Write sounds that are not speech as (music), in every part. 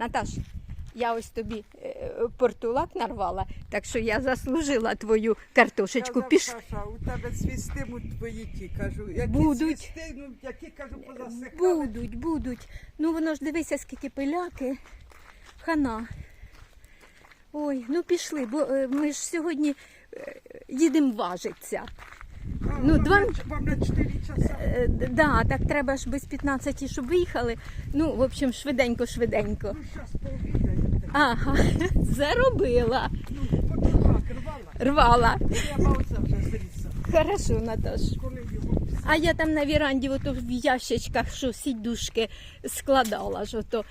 Наташ, я ось тобі е, портулак нарвала, так що я заслужила твою картошечку. Піш... Саша, у тебе свістимуть твої ті, кажу. Які Будуть. свістимуть, які, кажу, позасихали. Будуть, будуть. Ну воно ж дивися, скільки пиляки. Хана. Ой, ну пішли, бо е, ми ж сьогодні е, їдемо важитися. Ну, два- Вам на 4 часа. Е, Да, так треба ж без 15, щоб виїхали. Ну, в общем, швиденько, швиденько. Ну, зараз пообідаєте. Ага, (laughs) заробила. Ну, рвала. Рвала. Оце вже. Хорошо, Наташ. Коли його А я там на віранді ото в ящичках, що сідушки складала ж ото.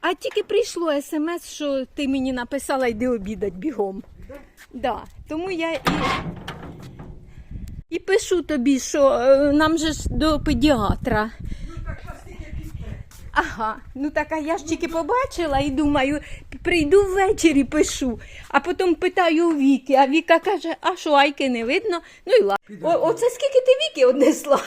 А тільки прийшло смс, що ти мені написала, йди обідать бігом. Да? Да. Тому я і, і пишу тобі, що е, нам же ж до педіатра. Ну так зараз тільки півтре. Ага, ну так а я ж тільки побачила і думаю, прийду ввечері пишу, а потім питаю у Віки, а Віка каже, а що Айки не видно? Ну і ладно. О, оце скільки ти Віки однесла?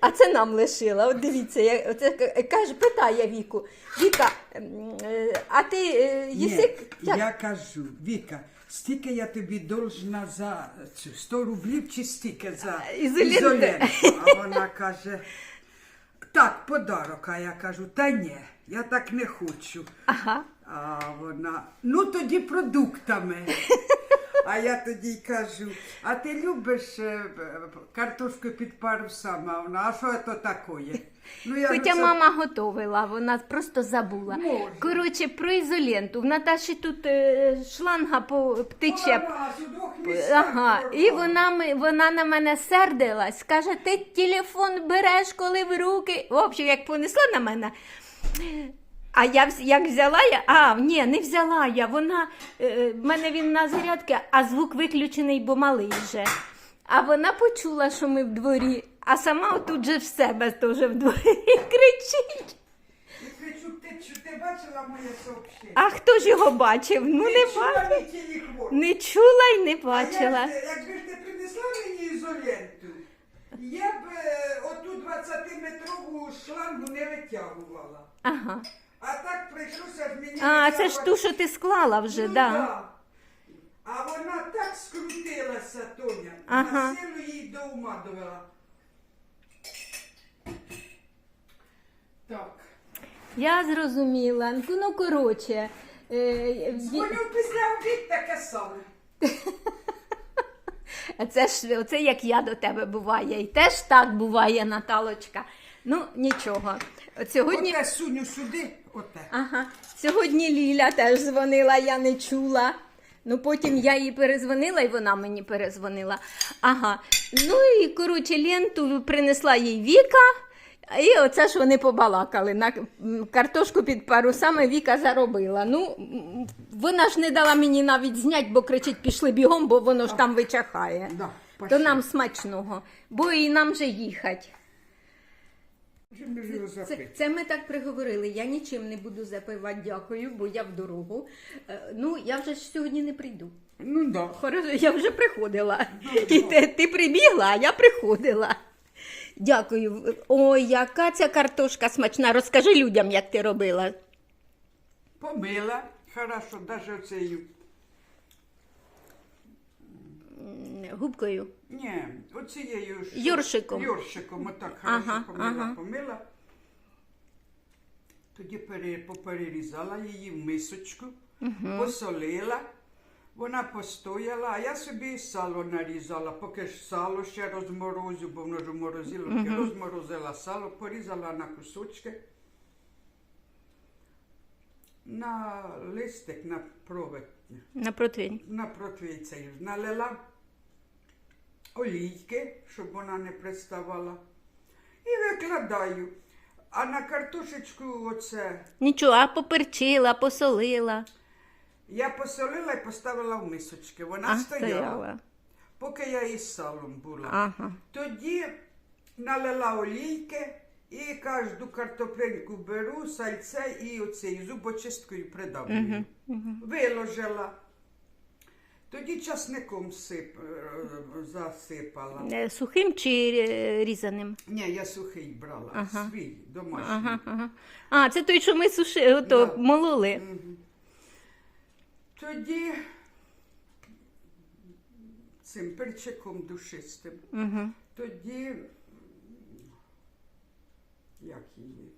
А це нам лишила. От дивіться, я, оце к- каже, питає Віку. Віка, м, е, а ти е, їси? Ні, я кажу, Віка, стільки я тобі должна за цю 100 рублів чи стільки за Ізоленту. ізоленту? А вона каже, так, подарок. А я кажу, та ні, я так не хочу. Ага. А вона, ну тоді продуктами. А я тоді й кажу, а ти любиш е, картошку під пару сама? А Вона, а що це таке? Ну, я Хоча мама готовила, вона просто забула. Може. Коротше, про ізоленту. В Наташі тут е, шланга по птиче. Ага, і вона, ми- вона на мене сердилась, каже, ти телефон береш, коли в руки. В общем, як понесла на мене. А я вз- як взяла я, а ні, не взяла я. Вона е, в мене він на зарядці, а звук виключений, бо малий вже. А вона почула, що ми в дворі, а сама тут же в себе теж в дворі (laughs) кричить. І кричу, ти, чу- ти бачила моє сообщення? А хто ж його бачив? Ну не бачив. мій? Не чула й не А бачила. Якби ж ти принесла мені ізоленту, я б е, оту 20-метрову шлангу не витягувала. Ага. А так прийшлося ж мені. А, це ж витягувати. ту, що ти склала вже, Ну, да. да. А вона так скрутилася, Тоня, Ага. на силу її до ума довела. Так. Я зрозуміла. Ну, Ну, коротше. Е, ві- Дзвоню після обід таке саме. (laughs) це ж оце як я до тебе буває. І теж так буває, Наталочка. Ну, нічого. От сьогодні. Оте суню сюди, оте. Ага. Сьогодні Ліля теж дзвонила, я не чула. Ну, потім я їй перезвонила, і вона мені перезвонила. Ага. Ну і коротше, ленту принесла їй Віка. І оце ж вони побалакали. На картошку під парусами Віка заробила. Ну, вона ж не дала мені навіть зняти, бо кричить, пішли бігом, бо воно ж там вичахає. Да, То нам смачного, бо і нам же їхати. Це, це ми так приговорили. Я нічим не буду запивати, дякую, бо я в дорогу. Е, Ну, я вже ж сьогодні не прийду. Ну да. Хорошо, я вже приходила. І ти, ти прибігла, а я приходила. Дякую. Ой, яка ця картошка смачна. Розкажи людям, як ти робила. Помила, хорошо, навіть оцею. Губкою. Ні, оцією ж. Йоршиком. Йоршиком, отак хорошо Ага, помила, ага. помила. Тоді пере, поперерізала її в мисочку, посолила. Вона постояла, а я собі сало нарізала, поки ж сало ще розморозю, бо воно ж у морозиловці, розморозила сало, порізала на кусочки. На листик, на провід, На противень. на протвійцею налила олійки, щоб вона не приставала. І викладаю. А на картошечку оце Нічого, а поперчила, посолила. Я посолила і поставила в мисочки. Вона А, стояла, стояла. поки я із салом була. Ага. Тоді налила олійки і кожну картопленьку беру, сальце і оцею зубочисткою придавлюю. Виложила. Тоді часником сип, е, засипала. Е, Сухим чи е, різаним? Ні, я сухий брала, Ага. свій, домашній. Ага, ага. А, це той, що ми суши, ото, Да. мололи. Мгм. Тоді цим перчиком душистим. Угу. Тоді, як її,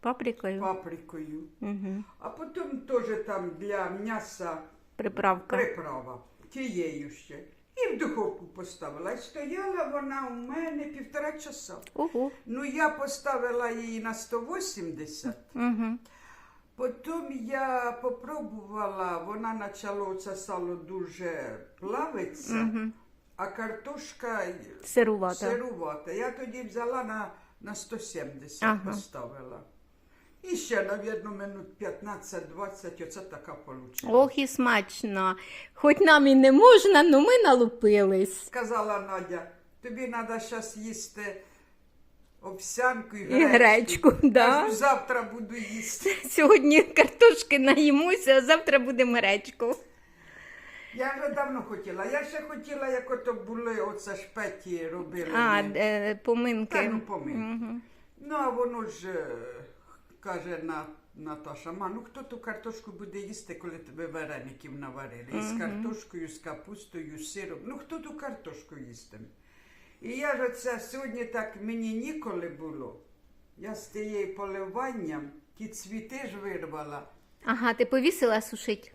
Паприкою. паприкою. Угу. А потім теж там для м'яса Приправка. приправа тією ще. І в духовку поставила. І стояла вона у мене півтора часа. Ого. Ну, я поставила її на 180. Угу. Потім я попробувала, вона почала це сало дуже плавитися, Угу. а картошка Сирувата. сирувата. Я тоді взяла на, на 170 Ага. поставила. І ще, мабуть, минут 15-20, оце така вийшла. Ох і смачно. Хоч нам і не можна, але ми налупились. Сказала Надя, тобі треба зараз їсти овсянку і І гречку. гречку, да. Кажу, завтра буду їсти. (laughs) Сьогодні картошки наїмося, а завтра будемо гречку. Я вже давно хотіла. Я ще хотіла, як ото були, оце шпеті робили. А, е, поминки. Та ну поминки. Мгм. Ну, а воно ж е, каже на, Наташа, ма, ну хто ту картошку буде їсти, коли тебе вареників наварили? І з картошкою, з капустою, з сиром. Ну хто ту картошку їстиме? І я ж оце сьогодні так мені ніколи було. Я з тією поливанням ті цвіти ж вирвала. Ага, ти повісила сушить?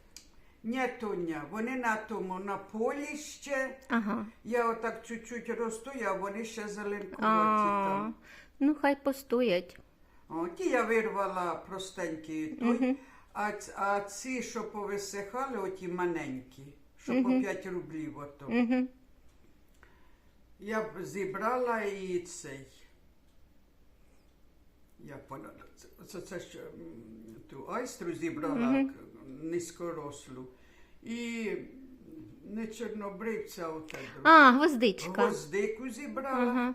Ні, Тоня, вони на тому, на полі ще. Ага. Я отак чуть-чуть росту, а вони ще зеленкуваті А, там. ну хай постоять. О, ті я вирвала простенькі той, а, ц- а ці, що повисихали, оті маленькі, що по 5 рублів ото. Угу. Я б зібрала і цей. Я поняла, це, це, ж ту айстру зібрала к- низькорослу. І не чорнобривця оте. А, гвоздичка. Гвоздику зібрала. Ага.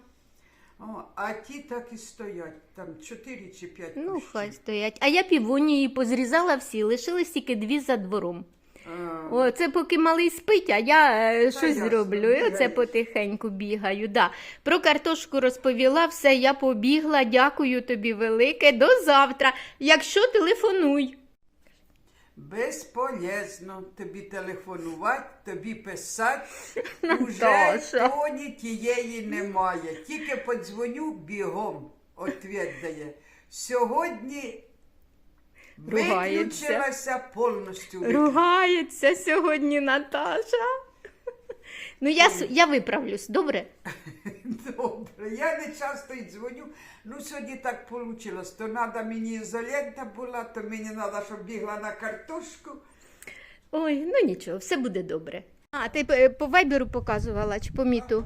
О, а ті так і стоять, там 4 чи 5 Ну, хай стоять. А я півонії позрізала всі, лишились тільки дві за двором. О, це поки малий спить, а я е, щось ясно, зроблю. І оце бігаєш. потихеньку бігаю. Да. Про картошку розповіла, все, я побігла. Дякую тобі велике. До завтра. Якщо телефонуй. Безполезно тобі телефонувати, тобі писати. (laughs) Уже Наташа. тоні тієї немає. Тільки подзвоню бігом. Ответ дає. Сьогодні Ругається. виключилася повністю. Ругається сьогодні Наташа. Ну, я, с- я виправлюсь, добре? (laughs) Добре, я не часто й дзвоню. Ну, сьогодні так вийшло. То треба мені ізолента була, то мені треба, щоб бігла на картошку. Ой, ну нічого, все буде добре. А, ти е, по вайберу показувала чи по міту?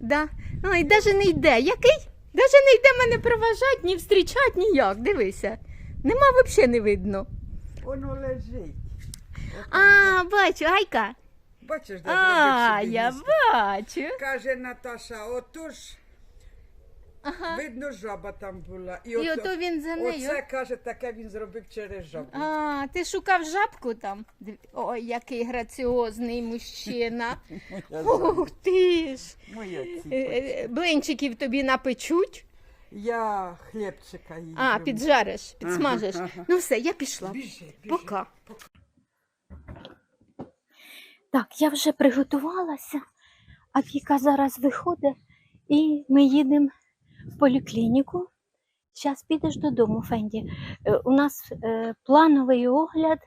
Да. Ой, даже не йде. Який? Даже не йде мене проважать, ні встрічать, ніяк. Дивися. Нема взагалі не видно. Воно лежить. А, бачу, Айка. Бачиш, де А, зробив собі я місце? бачу. Каже Наташа, отож, видно, жаба там була. І ото він за нею. Оце, каже, таке він зробив через жабу. А, ти шукав жабку там? Див- Ой, який граціозний мужчина. (laughs) Ух ти ж. Моя Е, е, Блинчиків тобі напечуть. Я хлібчика їй. А, піджариш, підсмажиш. Ага, ага. Ну все, я пішла. Біжи, біжи. Пока. Так, я вже приготувалася, а Віка зараз виходить і ми їдемо в поліклініку. Зараз підеш додому, Фенді. Е, У нас е, плановий огляд,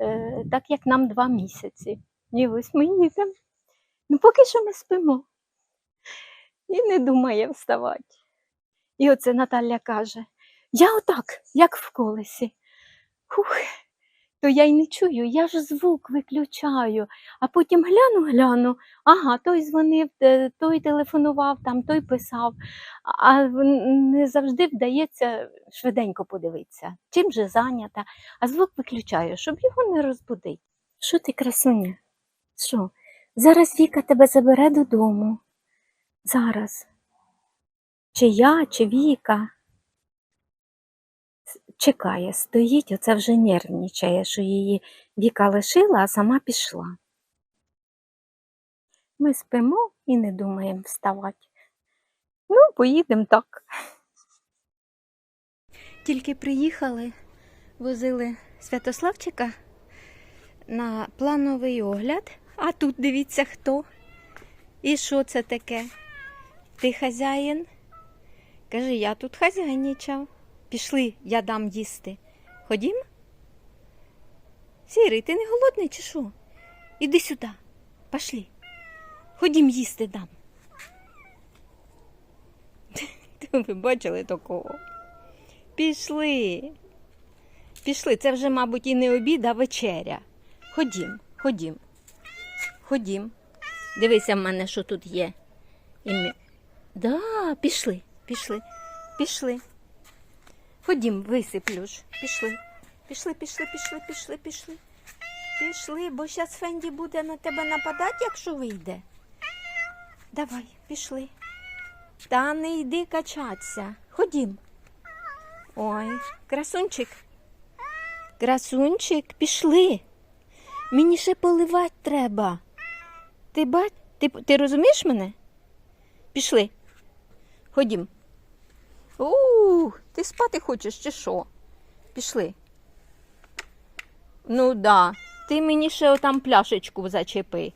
е, так як нам два місяці. І ось ми їдемо. Ну, поки що ми спимо. І не думає вставати. І оце Наталя каже: я отак, як в колесі. Хух, то я й не чую, я ж звук виключаю, а потім гляну, гляну, ага, той дзвонив, той телефонував, там той писав, а не завжди вдається швиденько подивитися, чим же зайнята, а звук виключаю, щоб його не розбудити. Що ти, красуня? Що? Зараз Віка тебе забере додому. Зараз. Чи я, чи Віка чекає, стоїть, оце вже нервничає, що її Віка лишила, а сама пішла. Ми спимо і не думаємо вставати. Ну, поїдемо так. Тільки приїхали, возили Святославчика на плановий огляд. А тут дивіться хто. І що це таке? Ти хазяїн? Каже, я тут хазяйничав. Пішли, я дам їсти. Ходім? Сірий, ти не голодний чи що? Іди сюди. Пошли. Ходім їсти дам. (laughs) Ви бачили такого? Пішли. Пішли. Це вже, мабуть, і не обід, а вечеря. Ходім, ходім. Ходім. Дивися в мене, що тут є. І. Да, пішли, пішли, пішли. Ходім, висиплю ж. Пішли. Пішли, пішли, пішли, пішли, пішли. Пішли, бо зараз Фенді буде на тебе нападати, якщо вийде. Давай, пішли. Та не йди качатися. Ходім. Ой, красунчик. Красунчик, пішли. Мені ще поливати треба. Ти бач, ти, ти розумієш мене? Пішли. Ходім. Ух, ти спати хочеш чи що? Пішли. Ну да, ти мені ще отам пляшечку зачепи.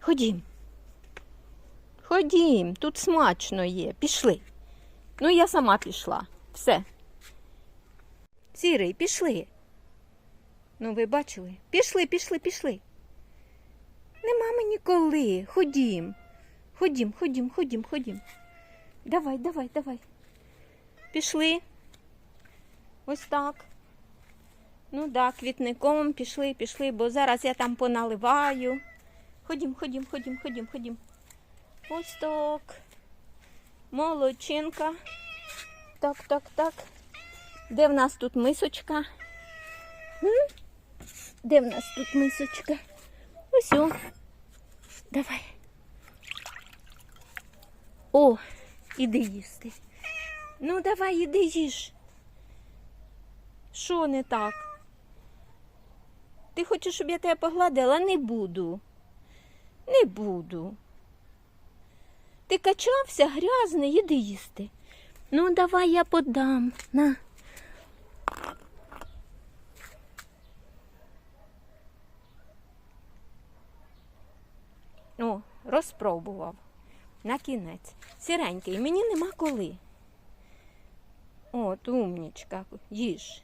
Ходім. Ходім, тут смачно є. Пішли. Ну, я сама пішла. Все. Сірий, пішли. Ну, ви бачили? Пішли, пішли, пішли. Нема мені коли. Ходім. Ходім, ходім, ходім, ходім. Давай, давай, давай. Пішли. Ось так. Ну да, квітником пішли, пішли, бо зараз я там поналиваю. Ходім, ходім, ходім, ходім, ходім. Ось так. Молодчинка. Так, так, так. Де в нас тут мисочка? Де в нас тут мисочка? Ось о. Давай. О, іди їсти. Ну, давай, іди їж. Що не так? Ти хочеш, щоб я тебе погладила? Не буду. Не буду. Ти качався грязний, іди їсти. Ну, давай я подам. На. О, розпробував. На кінець. Сіренький, мені нема коли. От, умнічка, їж.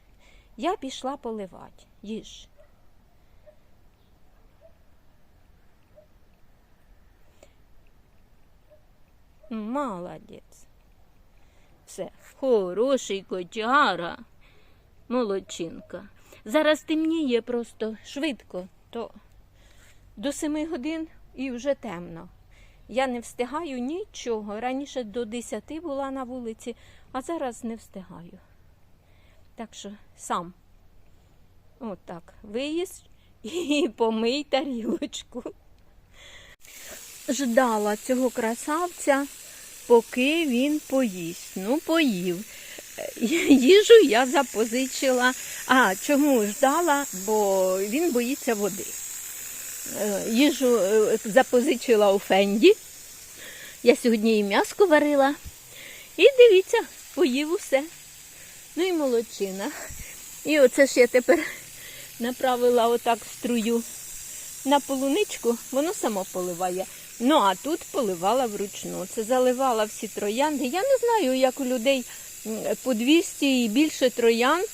Я пішла поливати. Їж. Молодець. Все, хороший котяра. Молодчинка. Зараз темніє просто швидко, то до семи годин і вже темно. Я не встигаю нічого. Раніше до 10 була на вулиці, а зараз не встигаю. Так що сам отак виїзд і (laughs) помий тарілочку. Ждала цього красавця, поки він поїсть. Ну, поїв. Е, (laughs) Їжу я запозичила. А чому ждала? Бо він боїться води. Е, Їжу е, запозичила у Фенді. Я сьогодні і м'яско варила. І дивіться, поїв усе. Ну і молодчина. І оце ж я тепер направила отак струю на полуничку, воно само поливає. Ну, а тут поливала вручну. Це заливала всі троянди. Я не знаю, як у людей по 200 і більше троянд.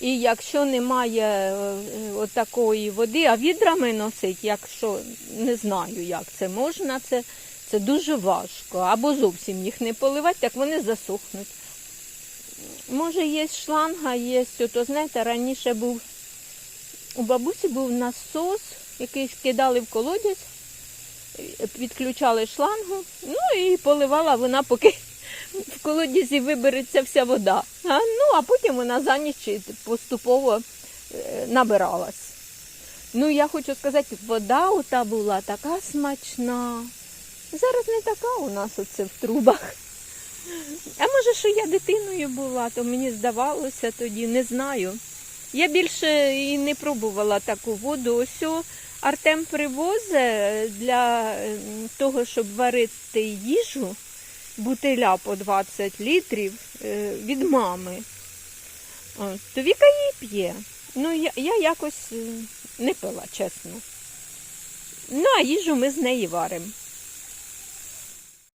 І якщо немає е, отакої води, а відрами носить, якщо не знаю, як це можна, це, це дуже важко. Або зовсім їх не поливати, так вони засохнуть. Може, є шланга, є, то знаєте, раніше був у бабусі був насос, який кидали в колодязь, підключали шлангу, ну і поливала вона, поки в колодязі вибереться вся вода. А, ну, а потім вона за ніч поступово е, набиралась. Ну, я хочу сказати, вода ота була така смачна. Зараз не така у нас оце в трубах. А може, що я дитиною була, то мені здавалося тоді, не знаю. Я більше і не пробувала таку воду. Ось Артем привозить для ем, того, щоб варити їжу, бутиля по 20 літрів е, від мами. То Віка її п'є. Ну, я, я якось е, не пила, чесно. Ну, а їжу ми з неї варимо.